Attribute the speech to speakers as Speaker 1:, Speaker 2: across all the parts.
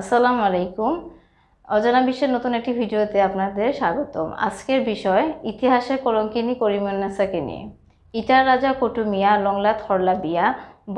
Speaker 1: আসসালামু আলাইকুম। অজানা বিশ্বের নতুন একটি ভিডিওতে আপনাদের স্বাগতম। আজকের বিষয়, ইতিহাসের কলঙ্কিনী করিমন্নাসাকে নিয়ে। ইটার রাজা কুটুমিয়া লংলা থরলা বিয়া,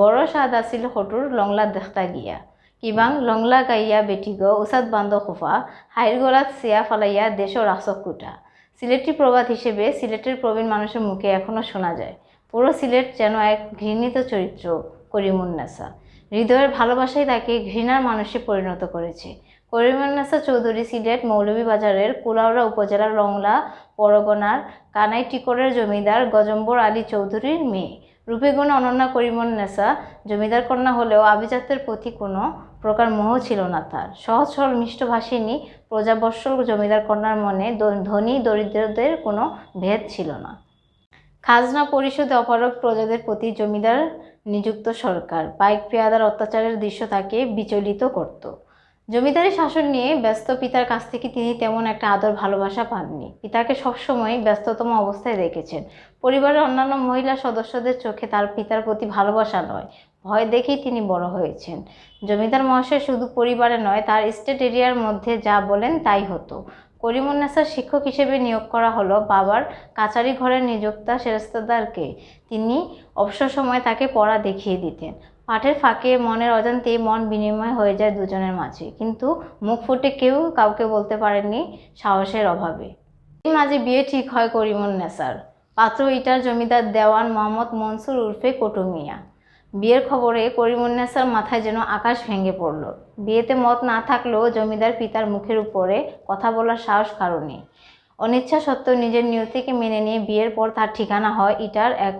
Speaker 1: বড় স্বাদ আছিল হটুর লংলা দেখতা গিয়া। কিবাং লংলা গাইয়া বেটিগ উসাদ বান্দ খোফা হাইর গলাত সিয়া ফালাইয়া দেশ রাসক কুটা। সিলেটি প্রবাদ হিসেবে সিলেটের প্রবীণ মানুষের মুখে এখনও শোনা যায়। পুরো সিলেট যেন এক ঘৃণিত চরিত্র করিমুন্নাসা হৃদয়ের ভালোবাসাই তাকে ঘৃণার মানুষে পরিণত করেছে। করিমুন্নাসা চৌধুরী সিলেট মৌলভীবাজারের কুলাউড়া উপজেলার রংলা, পরগনার কানাই টিকরের জমিদার গজম্বর আলী চৌধুরীর মেয়ে। রূপেগুণ অনন্যা করিমুন্নাসা জমিদার কন্যা হলেও আভিজাত্যের প্রতি কোনো প্রকার মোহ ছিল না তার। সহজ সরল মিষ্টভাষিনী প্রজাবৎসল জমিদার কন্যার মনে ধনী দরিদ্রদের কোনো ভেদ ছিল না। খাজনা পরিশোধে অপারগ প্রজাদের প্রতি জমিদার নিযুক্ত সরকার। পাইক পেয়াদার অত্যাচারের দৃশ্য তাকে বিচলিত করত। জমিদারি শাসন নিয়ে ব্যস্ত পিতার কাছ থেকে তিনি তেমন একটা আদর ভালোবাসা পাননি। পিতাকে সবসময় ব্যস্ততম অবস্থায় রেখেছেন পরিবারের অন্যান্য মহিলা সদস্যদের চোখে তার পিতার প্রতি ভালোবাসা নয়, ভয় দেখেই তিনি বড় হয়েছেন। জমিদার মহাশয় শুধু পরিবারে নয়, তার স্টেট এরিয়ার মধ্যে যা বলেন তাই হতো। করিমুন্নেসার শিক্ষক হিসেবে নিয়োগ করা হলো। বাবার কাচারি ঘরের নিযুক্তা সেরেস্তাদারকে। তিনি অবসর সময় তাকে পড়া দেখিয়ে দিতেন। পাঠের ফাঁকে মনের অজান্তেই মন বিনিময় হয়ে যায় দুজনের মাঝে। কিন্তু মুখ ফুটে কেউ কাউকে বলতে পারেনি সাহসের অভাবে। এর মাঝে বিয়ে ঠিক হয় করিমুন্নেসার পাত্র ইটার জমিদার দেওয়ান মোহাম্মদ মনসুর উর্ফে কটুমিয়া বিয়ের খবরে করিমুন্নেসার মাথায় যেন আকাশ ভেঙে পড়ল। বিয়েতে মত না থাকলেও জমিদার পিতার মুখের উপরে কথা বলার সাহস কারণে অনিচ্ছা সত্ত্বেও নিজের নিয়তিকে মেনে নিয়ে বিয়ের পর তার ঠিকানা হয় ইটার এক,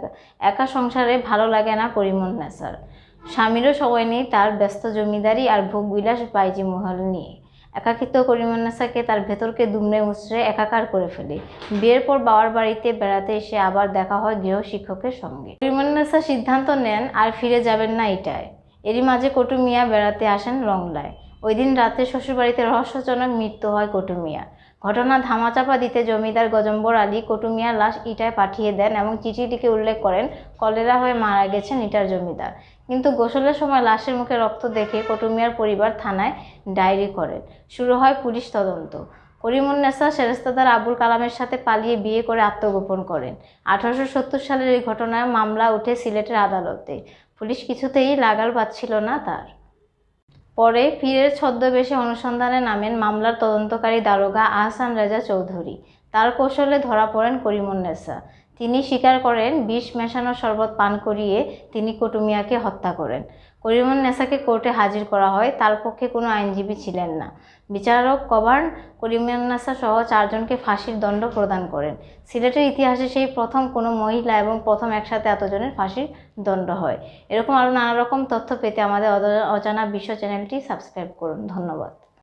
Speaker 1: একা সংসারে ভালো লাগে না করিমুন্নেসার স্বামীরও সময় নেই তার ব্যস্ত জমিদারি আর ভোগবিলাস বাইজি মহল নিয়ে। একাকিত্ব করিমুন্নেসাকে তার ভেতরকে দুমড়ে মুচড়ে একাকার করে ফেলে। বিয়ের পর বাবার বাড়িতে বেড়াতে এসে আবার দেখা হয় গৃহ শিক্ষকের সঙ্গে। করিমান্নাসা সিদ্ধান্ত নেন, আর ফিরে যাবেন না এটায়। এরই মাঝে কটু মিয়া বেড়াতে আসেন রংলায়। ওই দিন রাতে শ্বশুরবাড়িতে রহস্যজনক মৃত্যু হয় কটুমিয়া। ঘটনা ধামাচাপা দিতে জমিদার গজম্বর আলী কটুমিয়ার লাশ ইটায় পাঠিয়ে দেন এবং চিঠিটিকে উল্লেখ করেন, কলেরা হয়ে মারা গেছেন ইটার জমিদার। কিন্তু গোসলের সময় লাশের মুখে রক্ত দেখে কটুমিয়ার পরিবার থানায় ডায়েরি করেন। শুরু হয় পুলিশ তদন্ত। করিমুন্নেসা সেরেস্তাদার আবুল কালামের সাথে পালিয়ে বিয়ে করে আত্মগোপন করেন। আঠারোশো সত্তর সালের এই ঘটনায় মামলা উঠে সিলেটের আদালতে। পুলিশ কিছুতেই লাগাল পাচ্ছিল না তার। পরে পীরের ছদ্মবেশে অনুসন্ধানে নামেন মামলার তদন্তকারী দারোগা আহসান রেজা চৌধুরী। তার কৌশলে ধরা পড়েন করিমুন্নেসা তিনি স্বীকার করেন, বিষ মেশানো শরবত পান করিয়ে তিনি কুটুমিয়াকে হত্যা করেন। করিমুন্নেসাকে কোর্টে হাজির করা হয়, তার পক্ষে কোনো আইনজীবী ছিলেন না। বিচারক কভার্ন করিমুন্নেসা সহ চারজনকে ফাঁসির দণ্ড প্রদান করেন। সিলেটের ইতিহাসে সেই প্রথম কোনো মহিলা এবং প্রথম একসাথে এতজনের ফাঁসির দণ্ড হয়। এরকম আরও নানা রকম তথ্য পেতে আমাদের অজানা বিশ্ব চ্যানেলটি সাবস্ক্রাইব করুন। ধন্যবাদ।